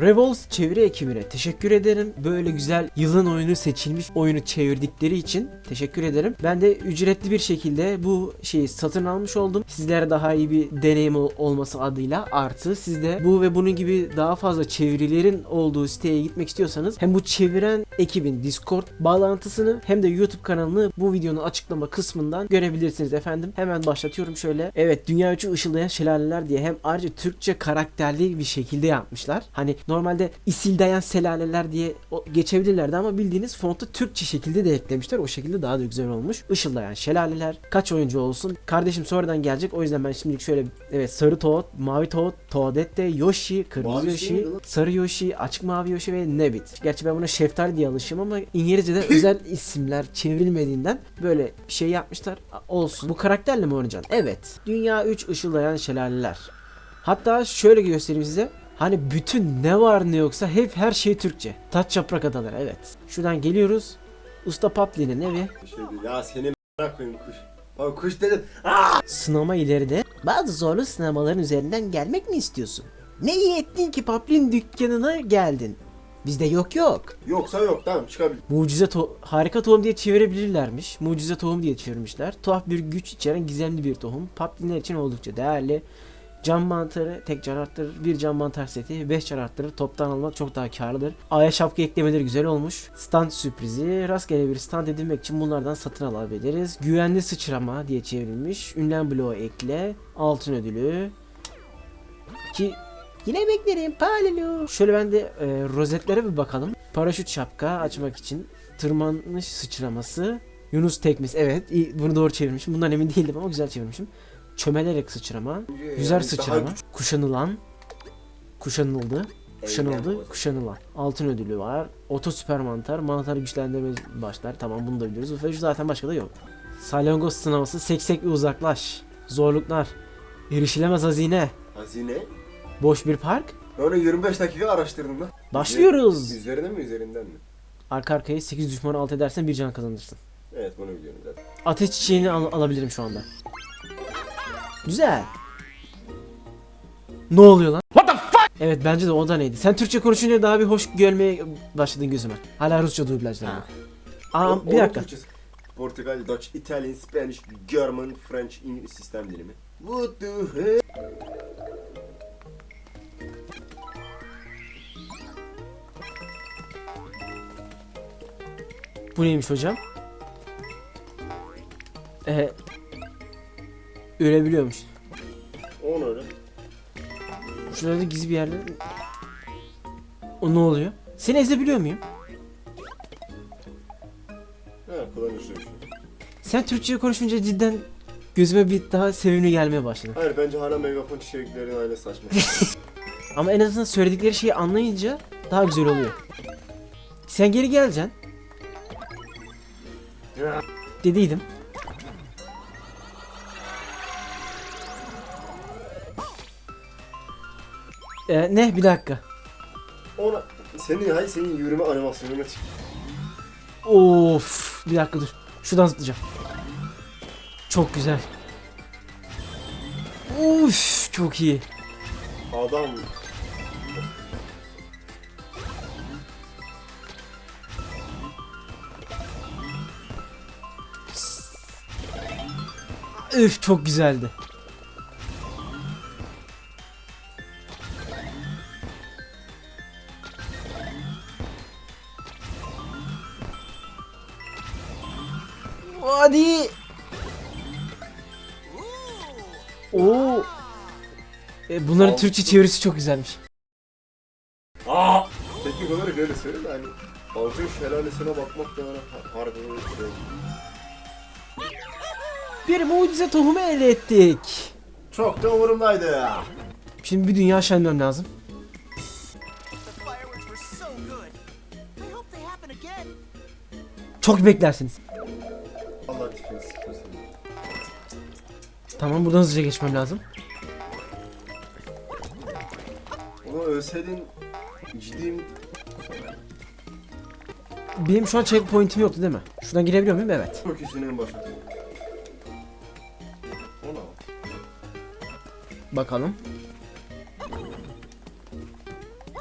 Revolves çeviri ekibine teşekkür ederim. Böyle güzel yılın oyunu seçilmiş oyunu çevirdikleri için teşekkür ederim. Ben de ücretli bir şekilde bu şeyi satın almış oldum. Sizlere daha iyi bir deneyim ol- olması adıyla artı siz de bu ve bunun gibi daha fazla çevirilerin olduğu siteye gitmek istiyorsanız hem bu çeviren ekibin Discord bağlantısını hem de YouTube kanalını bu videonun açıklama kısmından görebilirsiniz efendim. Hemen başlatıyorum şöyle. Evet dünya üçü ışıldayan şelaleler diye hem ayrıca Türkçe karakterli bir şekilde yapmışlar. Hani normalde isildayan şelaleler diye geçebilirlerdi ama bildiğiniz fontu Türkçe şekilde de eklemişler. O şekilde daha da güzel olmuş. Işıldayan şelaleler. Kaç oyuncu olsun? Kardeşim sonradan gelecek. O yüzden ben şimdilik şöyle evet sarı Toad, mavi Toad, Toadette, Yoshi, kırmızı Mavisi Yoshi, lan? sarı Yoshi, açık mavi Yoshi ve Nebit. Gerçi ben buna şeftali diye alışım ama İngilizce'de özel isimler çevrilmediğinden böyle bir şey yapmışlar. Olsun. Bu karakterle mi oynayacaksın? Evet. Dünya 3 ışıldayan şelaleler. Hatta şöyle göstereyim size. Hani bütün ne var ne yoksa hep her şey Türkçe. Taç yaprak adaları evet. Şuradan geliyoruz. Usta Papli'nin evi. Şeydi, ya seni m***a koyayım kuş. Bak kuş dedim. Sınama ileride. Bazı zorlu sınamaların üzerinden gelmek mi istiyorsun? Ne iyi ettin ki Papli'nin dükkanına geldin. Bizde yok yok. Yoksa yok tamam çıkabilir. Mucize to- harika tohum diye çevirebilirlermiş. Mucize tohum diye çevirmişler. Tuhaf bir güç içeren gizemli bir tohum. Paplinler için oldukça değerli. Cam mantarı tek can arttırır. Bir cam mantar seti 5 can arttırır. Toptan almak çok daha karlıdır. Aya şapka eklemeleri güzel olmuş. Stand sürprizi. Rastgele bir stand edinmek için bunlardan satın alabiliriz. Güvenli sıçrama diye çevrilmiş. Ünlem bloğu ekle. Altın ödülü. Ki Yine beklerim palilo. Şöyle ben de e, rozetlere bir bakalım. Paraşüt şapka açmak için. Tırmanış sıçraması. Yunus tekmesi evet bunu doğru çevirmişim. Bundan emin değildim ama güzel çevirmişim. Çömelerek sıçrama. Yüzer Yani sıçrama. Kuşanılan. Kuşanıldı. Kuşanıldı. Kuşanılan. Altın ödülü var. Oto süper mantar. Mantar güçlendirme başlar. Tamam bunu da biliyoruz. Ve zaten başka da yok. Salyangoz sınaması. Seksek ve uzaklaş. Zorluklar. Erişilemez hazine. Hazine. Boş bir park. Ben onu 25 dakika araştırdım lan. Başlıyoruz. Üzerine mi üzerinden mi? Arka arkaya 8 düşmanı alt edersen bir can kazanırsın. Evet bunu biliyorum zaten. Ateş çiçeğini al- alabilirim şu anda. Güzel. Ne oluyor lan? What the fuck? Evet bence de o da neydi. Sen Türkçe konuşunca daha bir hoş görmeye başladın gözüme. Hala Rusça dublajlar ama. Aa O- bir dakika. Portugal, Dutch, Italian, Spanish, German, French, İngiliz sistem dilimi. What the hell? Bu neymiş hocam? Ee, ölebiliyormuş. O ne öyle? Şurada gizli bir yerde. O ne oluyor? Seni ezebiliyor muyum? Bir şey. Sen Türkçe konuşunca cidden gözüme bir daha sevimli gelmeye başladı. Hayır bence hala megafon çiçeklerin aile saçma. Ama en azından söyledikleri şeyi anlayınca daha güzel oluyor. Sen geri geleceksin. Dediydim. Ee, ne? Bir dakika. Ona senin hayır senin yürüme animasyonuna çık. Of, bir dakika dur. Şuradan zıplayacağım. Çok güzel. Uf, çok iyi. Adam Üf, çok güzeldi. Hadi. Oo. E, bunların Al. Türkçe çevirisi çok güzelmiş. Aa! Teknik olarak öyle söyle de hani Altın şelalesine bakmak da bana har- harbi bir şey. Bir mucize tohumu elde ettik. Çok da umurumdaydı ya. Şimdi bir dünya şenlemem lazım. The fireworks Tamam buradan hızlıca geçmem lazım. Onu ölseydin ciddiyim. Benim şu an checkpoint'im yoktu değil mi? Şuradan girebiliyor muyum? Evet. Çok başa. Ona. Bakalım.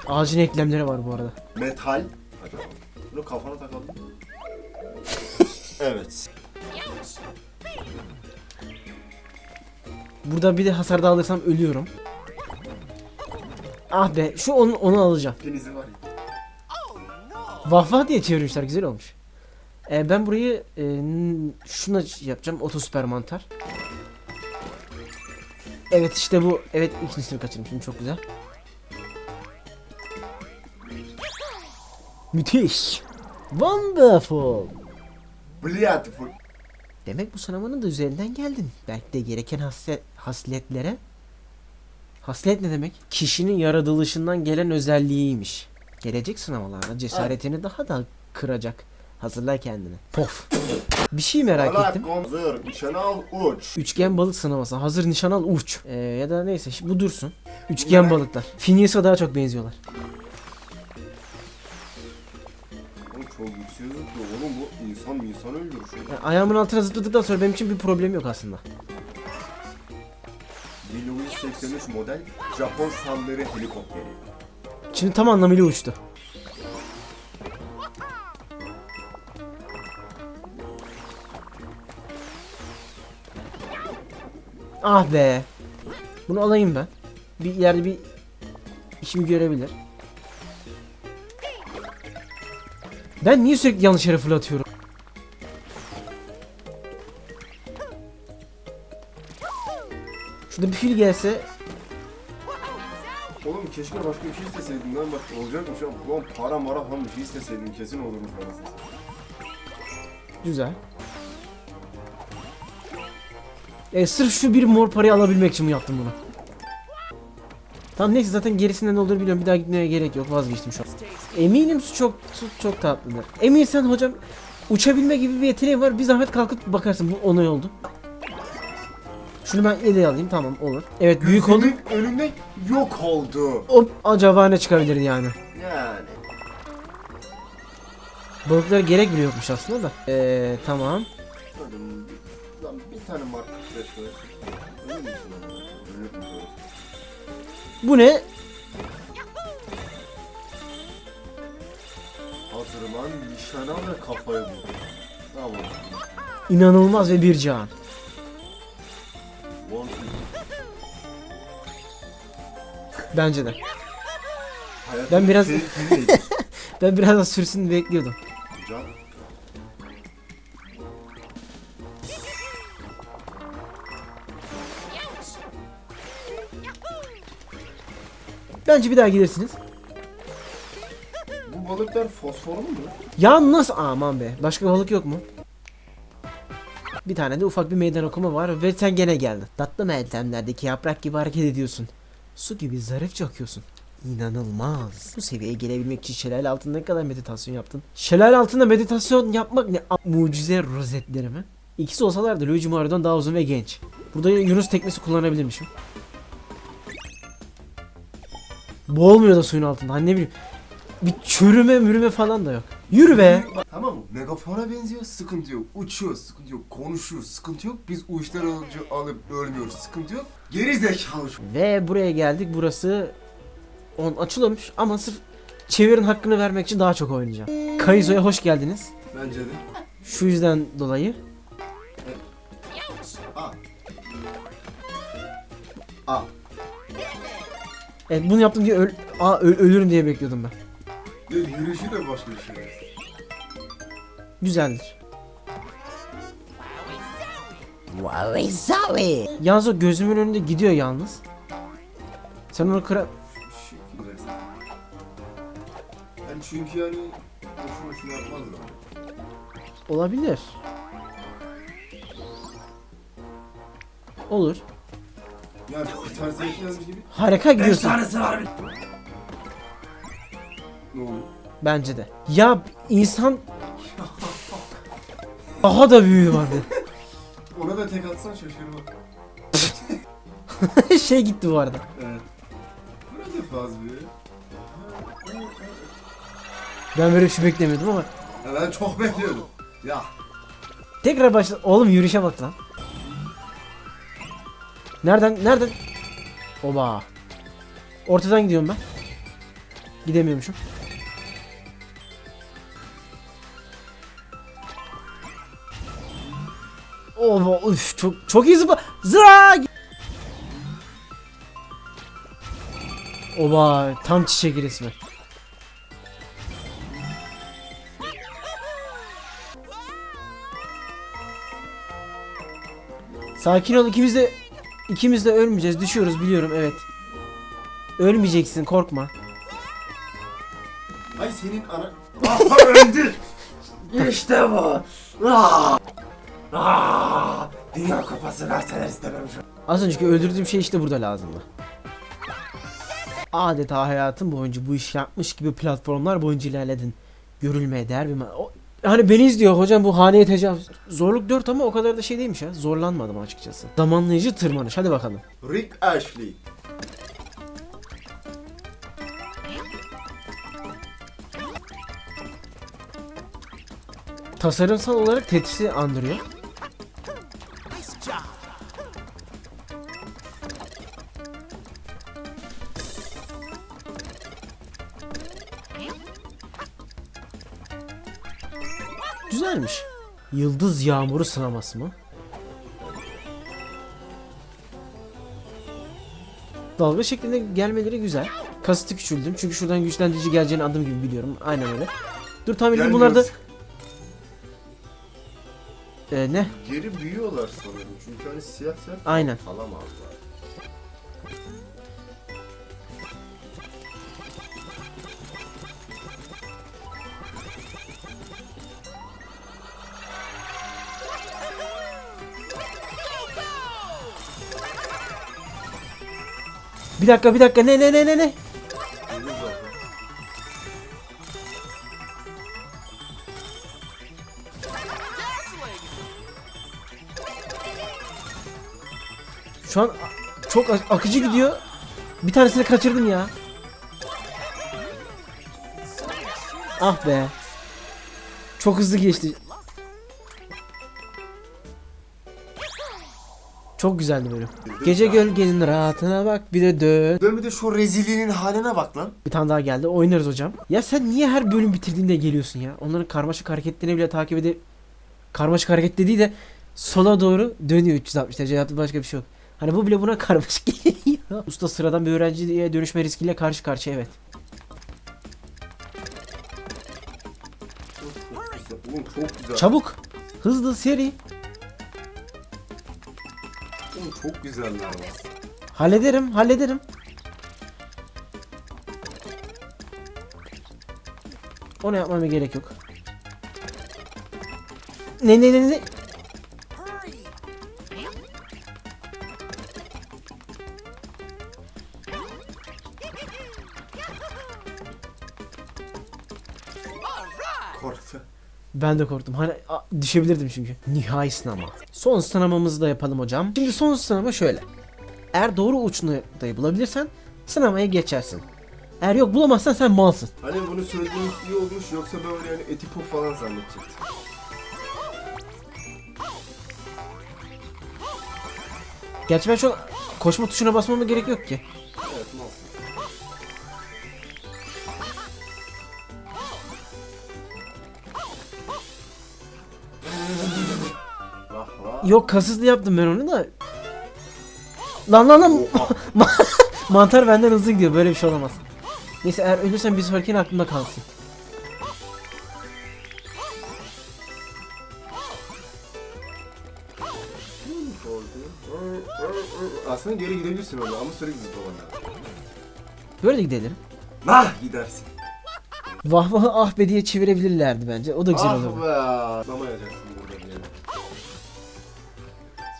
Ağacın eklemleri var bu arada. Metal. Hadi bakalım. Bunu kafana takalım. evet. Burada bir de hasar daha alırsam ölüyorum. Ah be şu onu, onu alacağım. Denizi var ya. Diye çevirmişler güzel olmuş. Ee, ben burayı e, şuna yapacağım oto süper mantar. Evet işte bu. Evet ikincisini kaçırmışım çok güzel. Müthiş. Wonderful. Beautiful. Demek bu sınavının da üzerinden geldin. Belki de gereken hasle, hasletlere. Haslet ne demek? Kişinin yaratılışından gelen özelliğiymiş. Gelecek sınavlarda cesaretini daha da kıracak. Hazırla kendini. Pof. Bir şey merak Alak, ettim. Hazır. Nişanı al uç. Üçgen balık sınaması. Hazır nişan al uç. Ee, ya da neyse bu dursun. Üçgen balıklar. Phineas'a daha çok benziyorlar. Oğlum çok yükseliyor ki oğlum bu insan bir insan öldürür. Yani ayağımın altına zıpladıktan sonra benim için bir problem yok aslında. 1983 model Japon saldırı helikopteri. Şimdi tam anlamıyla uçtu. Ah be. Bunu alayım ben. Bir yerde bir işimi görebilir. Ben niye sürekli yanlış yere fırlatıyorum? Fil gelse Oğlum keşke başka bir şey isteseydin lan bak olacakmış ama ulan para mara falan bir şey isteseydin kesin olurmuş anasını. Güzel. E, sırf şu bir mor parayı alabilmek için mi yaptım bunu? Tamam neyse zaten gerisinden ne olur biliyorum. Bir daha gitmeye gerek yok. Vazgeçtim şu an. Eminim su çok su çok tatlıdır. Emin sen hocam uçabilme gibi bir yeteneği var. Bir zahmet kalkıp bakarsın. Bu onay oldu. Şunu ben ele alayım. Tamam olur. Evet büyük oldu. Gözümün önünde yok oldu. Hop acaba ne çıkabilir yani? Yani. Balıklara gerek bile yokmuş aslında da. Eee tamam. Bir, lan bir tane marka flash ver. Ölür müsün lan? Ölür müsün? Bu ne? Hazırlan nişana ve kafayı vur. Tamam. İnanılmaz ve bir can. Bence de. Hayatım Ben biraz-. Ben biraz da sürsün bekliyordum. Can. Bence bir daha gelirsiniz. Bu balıklar fosforlu mu? Yalnız aman be. Başka balık yok mu? Bir tane de ufak bir meydan okuma var ve sen gene geldin. Tatlı meltemlerdeki yaprak gibi hareket ediyorsun. Su gibi zarifçe akıyorsun. İnanılmaz. Bu seviyeye gelebilmek için şelale altında ne kadar meditasyon yaptın? Şelale altında meditasyon yapmak ne? Mucize rozetleri mi? İkisi olsalardı Luigi Mario'dan daha uzun ve genç. Burada Yunus teknesi kullanabilirmişim. Boğulmuyor da suyun altında. Hani ne bileyim. Bir çürüme mürüme falan da yok. Yürü be. Tamam mı? Megafona benziyor, sıkıntı yok. Uçuyor, sıkıntı yok. Konuşuyor, sıkıntı yok. Biz uçlar alıcı alıp ölmüyoruz, sıkıntı yok. Geri zekalı. Ve buraya geldik. Burası on açılıyormuş ama sırf çevirin hakkını vermek için daha çok oynayacağım. Kaizo'ya hoş geldiniz. Bence de. Şu yüzden dolayı. A. A. Evet bunu yaptım diye öl Aa, ö- ölürüm diye bekliyordum ben. Ve yürüyüşü de başka bir şey. Güzeldir. Wowie zowie! Yalnız o gözümün önünde gidiyor yalnız. Sen onu kıra... Güzelsin. Yani çünkü yani boşu boşuna yapmazlar. Olabilir. Olur. Yani bir tanesi yetmezmiş gibi. Harika gidiyorsun. Ne oldu? Bence de. Ya insan... Daha da büyüğü vardı. Ona da tek atsan şaşırma. şey gitti bu arada. Evet. Burada fazla bir. Ben böyle bir şey beklemiyordum ama. Ya ben çok bekliyordum. Ya. Tekrar başla. Oğlum yürüyüşe bak lan. Nereden? Nereden? Oba. Ortadan gidiyorum ben. Gidemiyormuşum. Oba üf çok çok iyi zıpla. Zıra! Oba tam çiçek resmi. Sakin ol ikimiz de ikimiz de ölmeyeceğiz. Düşüyoruz biliyorum evet. Ölmeyeceksin korkma. Ay senin. Aha öldü! işte bu! Ah! Ah! Dünya kupası verseler istemem şu an. Az önceki öldürdüğüm şey işte burada lazımdı. Adeta hayatım boyunca bu iş yapmış gibi platformlar boyunca ilerledin. Görülmeye değer bir o, Hani beni izliyor hocam bu haneye tecavüz. Zorluk 4 ama o kadar da şey değilmiş ya. Zorlanmadım açıkçası. Zamanlayıcı tırmanış hadi bakalım. Rick Ashley. Tasarımsal olarak Tetris'i andırıyor. Job. Güzelmiş. Yıldız yağmuru sınaması mı? Dalga şeklinde gelmeleri güzel. Kasıtı küçüldüm çünkü şuradan güçlendirici geleceğini adım gibi biliyorum. Aynen öyle. Dur tahmin edeyim bunlar da... Ee, ne? Geri büyüyorlar sanırım çünkü hani siyah siyah Aynen. alamazlar. Bir dakika bir dakika ne ne ne ne ne? Çok a- akıcı gidiyor. Bir tanesini kaçırdım ya. Ah be. Çok hızlı geçti. Çok güzeldi bölüm. Gece gölgenin rahatına bak bir de dön. Dön bir de şu rezilliğinin haline bak lan. Bir tane daha geldi. Oynarız hocam. Ya sen niye her bölüm bitirdiğinde geliyorsun ya? Onların karmaşık hareketlerini bile takip edip karmaşık hareket dediği de sola doğru dönüyor 360 derece. Yaptığı başka bir şey yok. Hani bu bile buna karmaşık geliyor. Usta sıradan bir öğrenciye dönüşme riskiyle karşı karşıya evet. Oğlum çok güzel. Çabuk. Hızlı seri. Oğlum çok güzeller lan. Hallederim, hallederim. Onu yapmama gerek yok. Ne ne ne ne? Ben de korktum. Hani a, düşebilirdim çünkü. Nihai sınama. Son sınamamızı da yapalım hocam. Şimdi son sınama şöyle. Eğer doğru uç noktayı bulabilirsen sınamaya geçersin. Eğer yok bulamazsan sen malsın. Hani bunu söylediğiniz iyi olmuş yoksa böyle yani eti puf falan zannedecektim. Gerçi ben şu an koşma tuşuna basmama gerek yok ki. Yok kasızlı yaptım ben onu da. Lan lan lan. Mantar benden hızlı gidiyor. Böyle bir şey olamaz. Neyse eğer ölürsen bir sonrakinin aklımda kalsın. Aslında geri gidebilirsin öyle ama sürekli zıplaman lazım. Böyle de gidelim. Nah gidersin. Vah vah ah be diye çevirebilirlerdi bence. O da güzel ah olurdu. be. Zıplamayacaksın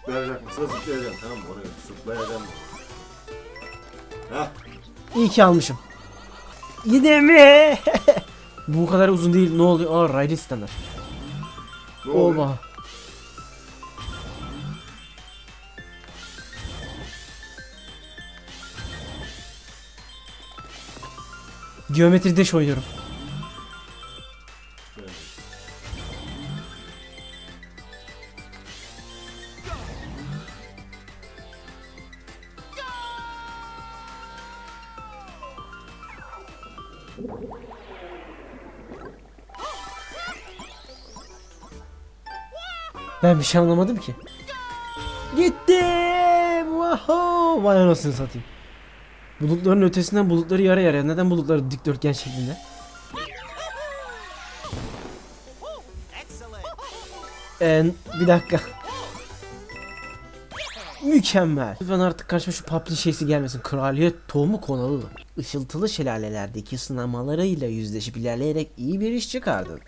Zıplayacak mısın? Zıplayacaksın tamam mı? Oraya zıplayacaksın. Heh. İyi ki almışım. Yine mi? Bu kadar uzun değil. Ne oluyor? Aa Riley Standard. Ne oluyor? Oba. Geometri deş oynuyorum. Ben bir şey anlamadım ki. Gittim. Wow. Vay anasını satayım. Bulutların ötesinden bulutları yara yara. Neden bulutları dikdörtgen şeklinde? Ee, bir dakika. Mükemmel. Lütfen artık karşıma şu paplı şeysi gelmesin. Kraliyet tohumu konalı. Işıltılı şelalelerdeki sınamalarıyla yüzleşip ilerleyerek iyi bir iş çıkardın.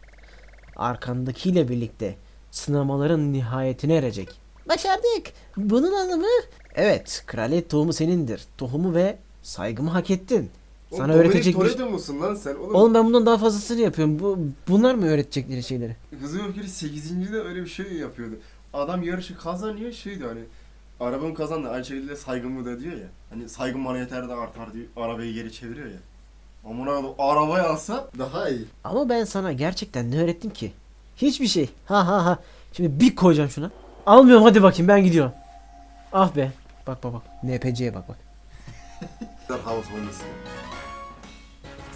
Arkandakiyle birlikte sınamaların nihayetine erecek. Başardık. Bunun anlamı? Evet, kraliyet tohumu senindir. Tohumu ve saygımı hak ettin. Sana Oğlum, öğretecek Dominic bir... Toretto musun lan sen? Oğlum, Oğlum ben bundan daha fazlasını yapıyorum. Bu, bunlar mı öğretecekleri şeyleri? Hızlı ve Öfkeli 8. de öyle bir şey yapıyordu. Adam yarışı kazanıyor şey diyor hani arabamı kazandı aynı şekilde saygımı da diyor ya. Hani saygım bana yeter de artar diyor. Arabayı geri çeviriyor ya. Amına koyayım, arabayı alsa daha iyi. Ama ben sana gerçekten ne öğrettim ki? Hiçbir şey. Ha ha ha. Şimdi bir koyacağım şuna. Almıyorum hadi bakayım ben gidiyorum. Ah be. Bak bak bak. NPC'ye bak bak.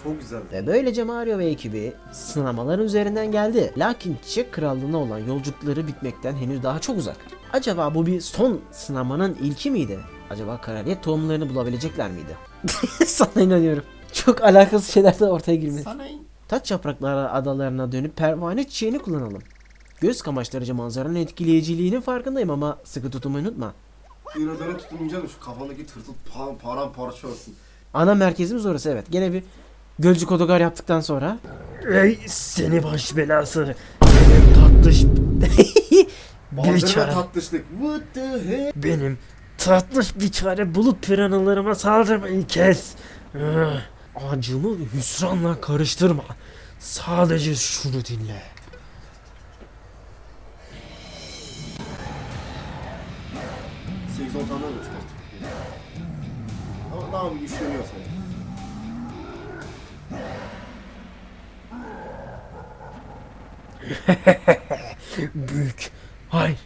Çok güzel. Ve böylece Mario ve ekibi sınamaların üzerinden geldi. Lakin Çiçek Krallığı'na olan yolculukları bitmekten henüz daha çok uzak. Acaba bu bir son sınamanın ilki miydi? Acaba kraliyet tohumlarını bulabilecekler miydi? Sana inanıyorum. Çok alakasız şeyler de ortaya girmedi. Sana in. Taç yaprakları adalarına dönüp pervane çiçeğini kullanalım. Göz kamaştırıcı manzaranın etkileyiciliğinin farkındayım ama sıkı tutumu unutma. İnadına tutunca da şu kafandaki tırtıl pa paramparça olsun. Ana merkezimiz orası evet. Gene bir Gölcük otogar yaptıktan sonra. Ey seni baş belası. Benim tatlış... Çare. tatlışlık. What the heck? Benim tatlış bir çare bulup piranalarıma saldırmayı kes. Acımı hüsranla karıştırma. Sadece şunu dinle. Sekiz on tane mi çıkarttık? Ama daha bir güçleniyor sanki. Büyük, hayır,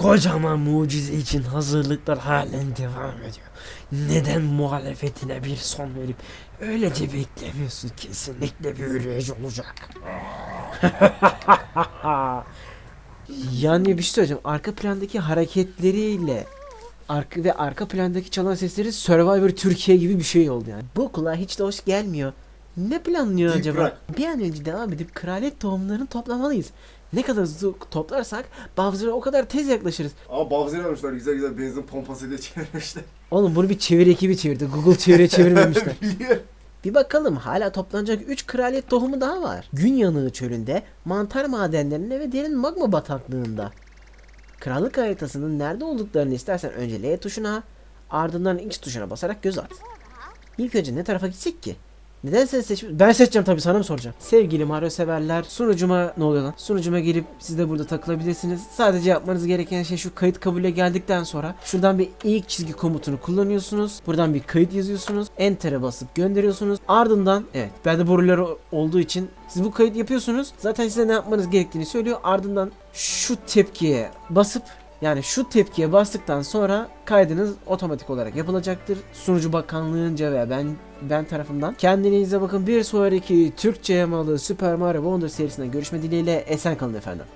kocaman mucize için hazırlıklar halen devam ediyor. Neden muhalefetine bir son verip öylece beklemiyorsun? Kesinlikle bir yürüyüş olacak. yani bir şey söyleyeceğim. Arka plandaki hareketleriyle arka ve arka plandaki çalan sesleri Survivor Türkiye gibi bir şey oldu yani. Bu kulağa hiç de hoş gelmiyor. Ne planlıyor acaba? Bir an önce devam edip kraliyet tohumlarını toplamalıyız. Ne kadar hızlı toplarsak Bowser'a o kadar tez yaklaşırız. Ama Bowser'ı almışlar güzel güzel benzin pompası diye çevirmişler. Oğlum bunu bir çeviri ekibi çevirdi. Google çeviriye çevirmemişler. Biliyorum. Bir bakalım hala toplanacak 3 kraliyet tohumu daha var. Gün yanığı çölünde, mantar madenlerinde ve derin magma bataklığında. Krallık haritasının nerede olduklarını istersen önce L tuşuna ardından X tuşuna basarak göz at. İlk önce ne tarafa gitsek ki? Neden sen seç... Ben seçeceğim tabii sana mı soracağım? Sevgili Mario severler sunucuma ne oluyor lan? Sunucuma gelip siz de burada takılabilirsiniz. Sadece yapmanız gereken şey şu kayıt kabule geldikten sonra şuradan bir ilk çizgi komutunu kullanıyorsunuz. Buradan bir kayıt yazıyorsunuz. Enter'e basıp gönderiyorsunuz. Ardından evet bende borular olduğu için siz bu kayıt yapıyorsunuz. Zaten size ne yapmanız gerektiğini söylüyor. Ardından şu tepkiye basıp yani şu tepkiye bastıktan sonra kaydınız otomatik olarak yapılacaktır. Sunucu Bakanlığı'nca veya ben ben tarafından. Kendinize bakın. Bir sonraki Türkçe yamalı Super Mario Wonder serisinden görüşme dileğiyle esen kalın efendim.